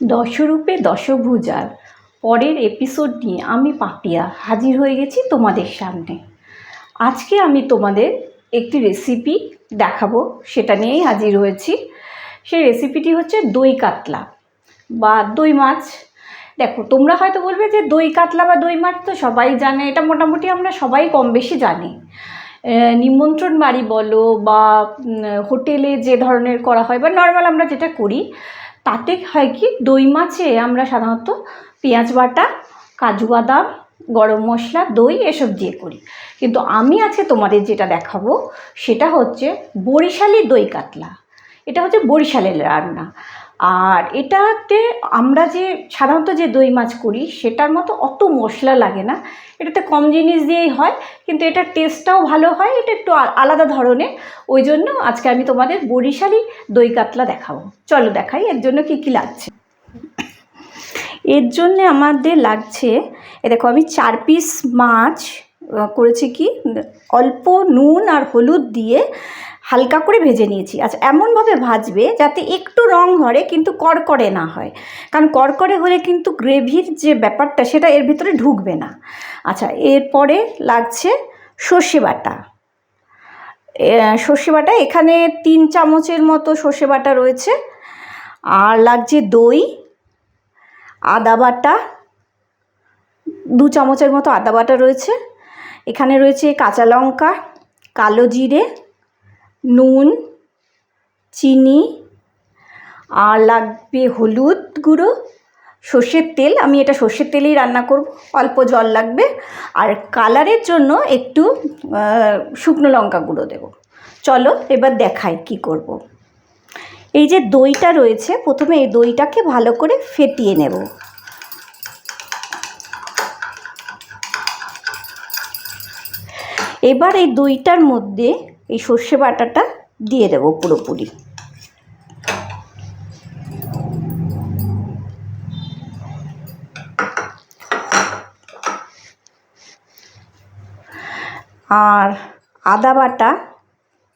দশরূপে দশভুজার পরের এপিসোড নিয়ে আমি পাপিয়া হাজির হয়ে গেছি তোমাদের সামনে। আজকে আমি তোমাদের একটি রেসিপি দেখাবো, সেটা নিয়েই হাজির হয়েছি। সেই রেসিপিটি হচ্ছে দই কাতলা বা দই মাছ। দেখো, তোমরা হয়তো বলবে যে দই কাতলা বা দই মাছ তো সবাই জানে, এটা মোটামুটি আমরা সবাই কম বেশি জানি নিমন্ত্রণ বাড়ি বলো বা হোটেলে যে ধরনের করা হয় বা নর্মাল আমরা যেটা করি তাতে হয় কি? দই মাছে আমরা সাধারণত পেঁয়াজ বাটা, কাজু বাদাম, গরম মশলা, দই এসব দিয়ে করি। কিন্তু আমি আছে তোমাদের যেটা দেখাবো, সেটা হচ্ছে বরিশালি দই কাতলা। এটা হচ্ছে বরিশালের রান্না। আর এটাতে আমরা যে সাধারণত যে দই মাছ করি, সেটার মতো অত মশলা লাগে না। এটাতে কম জিনিস দিয়েই হয়, কিন্তু এটার টেস্টটাও ভালো হয়, এটা একটু আলাদা ধরনের। ওই জন্য আজকে আমি তোমাদের বরিশালি দই কাতলা দেখাবো। চলো দেখাই, এর জন্য কি কি লাগছে। এর জন্য আমাদের লাগছে, এ দেখো আমি চার পিস মাছ করেছি কি? অল্প নুন আর হলুদ দিয়ে হালকা করে ভেজে নিয়েছি। আচ্ছা এমনভাবে ভাজবে যাতে একটু রং ধরে কিন্তু কড়কড়ে না হয়। কারণ কড়কড়ে হলে কিন্তু গ্রেভির যে ব্যাপারটা সেটা এর ভিতরে ঢুকবে না। আচ্ছা এরপরে লাগছে সর্ষে বাটা। সর্ষে বাটা, এখানে তিন চামচের মতো সর্ষে বাটা রয়েছে। আর লাগছে দই, আদা বাটা, দু চামচের মতো আদা বাটা রয়েছে। এখানে রয়েছে কাঁচা লঙ্কা, কালো জিরে নুন, চিনি, আর লাগবে হলুদ গুঁড়ো। সর্ষের তেল, আমি এটা সর্ষের তেলেই রান্না করব। অল্প জল লাগবে। আর কালারের জন্য একটু শুকনো লঙ্কা গুঁড়ো দেব। চলো, এবার দেখাই কি করব। এই যে দইটা রয়েছে, প্রথমে এই দইটাকে ভালো করে ফেটিয়ে নেব। এবার এই দইটার মধ্যে এই সর্ষে বাটাটা দিয়ে দেবো পুরোপুরি। আর আদা বাটা,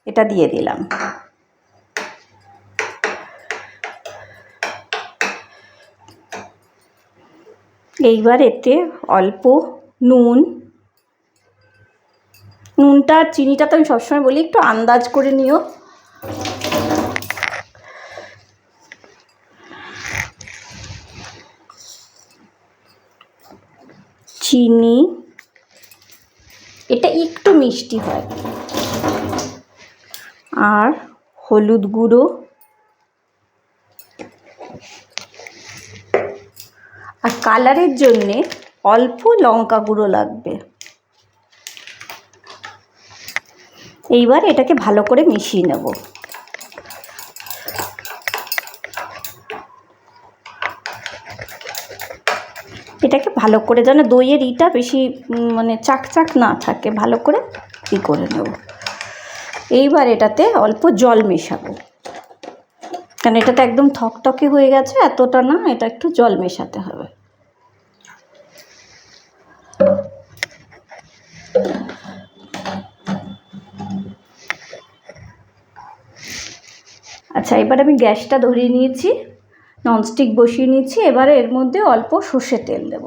এটা দিয়ে দিলাম। এইবার এতে অল্প নুন নুনটা আর চিনিটা তো আমি সবসময় বলি, একটু আন্দাজ করে নিও। চিনি, এটা একটু মিষ্টি হয়। আর হলুদ গুঁড়ো। আর কালারের জন্যে অল্প লঙ্কা গুঁড়ো লাগবে। এইবার এটাকে ভালো করে মিশিয়ে নেব। এটাকে ভালো করে যেন দইয়ের ইটা বেশি মানে চাকচাক না থাকে, ভালো করে ই করে নেব। এইবার এটাতে অল্প জল মেশাবো। কারণ এটা তো একদম থকথকে হয়ে গেছে, এতটা না, এটা একটু জল মেশাতে হবে। আচ্ছা এবার আমি গ্যাসটা ধরিয়ে নিয়েছি ননস্টিক বসিয়ে নিয়েছি, এবারে এর মধ্যে অল্প সর্ষের তেল দেব।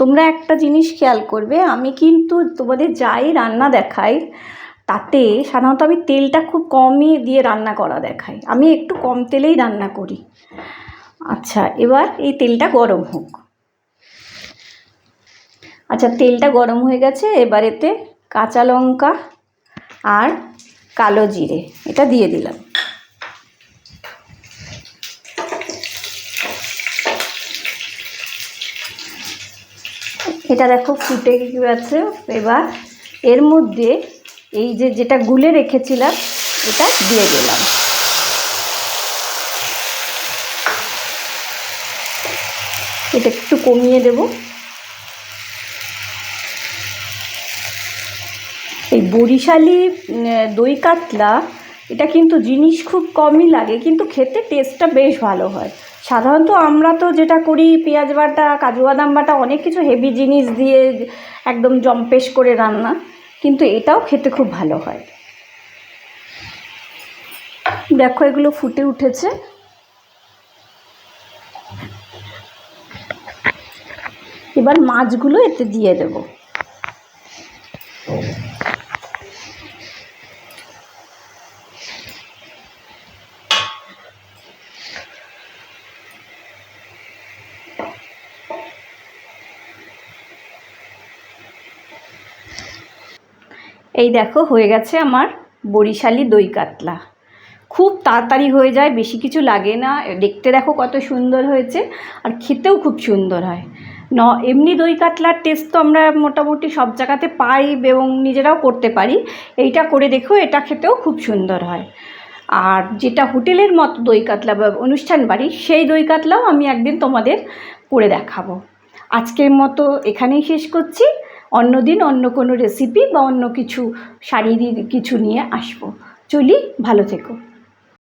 তোমরা একটা জিনিস খেয়াল করবে, আমি কিন্তু তোমাদের যাই রান্না দেখাই, তাতে সাধারণত আমি তেলটা খুব কমই দিয়ে রান্না করা দেখাই, আমি একটু কম তেলেই রান্না করি। আচ্ছা এবার এই তেলটা গরম হোক। আচ্ছা তেলটা গরম হয়ে গেছে, এবার এতে কাঁচা লঙ্কা আর কালো জিরে, এটা দিয়ে দিলাম। এটা দেখো ফুটে গেছে, এবার এর মধ্যে এই যে যেটা গুলে রেখেছিলাম, এটা দিয়ে দিলাম। এটা একটু কমিয়ে দেবো। এই বরিশালি দই কাতলা, এটা কিন্তু জিনিস খুব কমই লাগে, কিন্তু খেতে টেস্টটা বেশ ভালো হয়। সাধারণত আমরা তো যেটা করি, পেঁয়াজ বাটা, কাজু বাদাম বাটা, অনেক কিছু হেভি জিনিস দিয়ে একদম জম্পেশ করে রান্না, কিন্তু এটাও খেতে খুব ভালো হয়। দেখো, এগুলো ফুটে উঠেছে। এবার মাছগুলো এতে দিয়ে দেব। এই দেখো, হয়ে গেছে আমার বরিশালি দই কাতলা। খুব তাড়াতাড়ি হয়ে যায়, বেশি কিছু লাগে না। দেখতে দেখো কত সুন্দর হয়েছে, আর খেতেও খুব সুন্দর হয়। ন, এমনি দই কাতলার টেস্ট তো আমরা মোটামুটি সব জায়গাতে পাই এবং নিজেরাও করতে পারি। এইটা করে দেখো, এটা খেতেও খুব সুন্দর হয়। আর যেটা হোটেলের মতো দই কাতলা বা অনুষ্ঠান বাড়ি, সেই দই কাতলাও আমি একদিন তোমাদের করে দেখাবো। আজকের মতো এখানেই শেষ করছি। অন্যদিন অন্য কোনো রেসিপি বা অন্য কিছু শারীরিক কিছু নিয়ে আসব। চলি ভালো থেকো।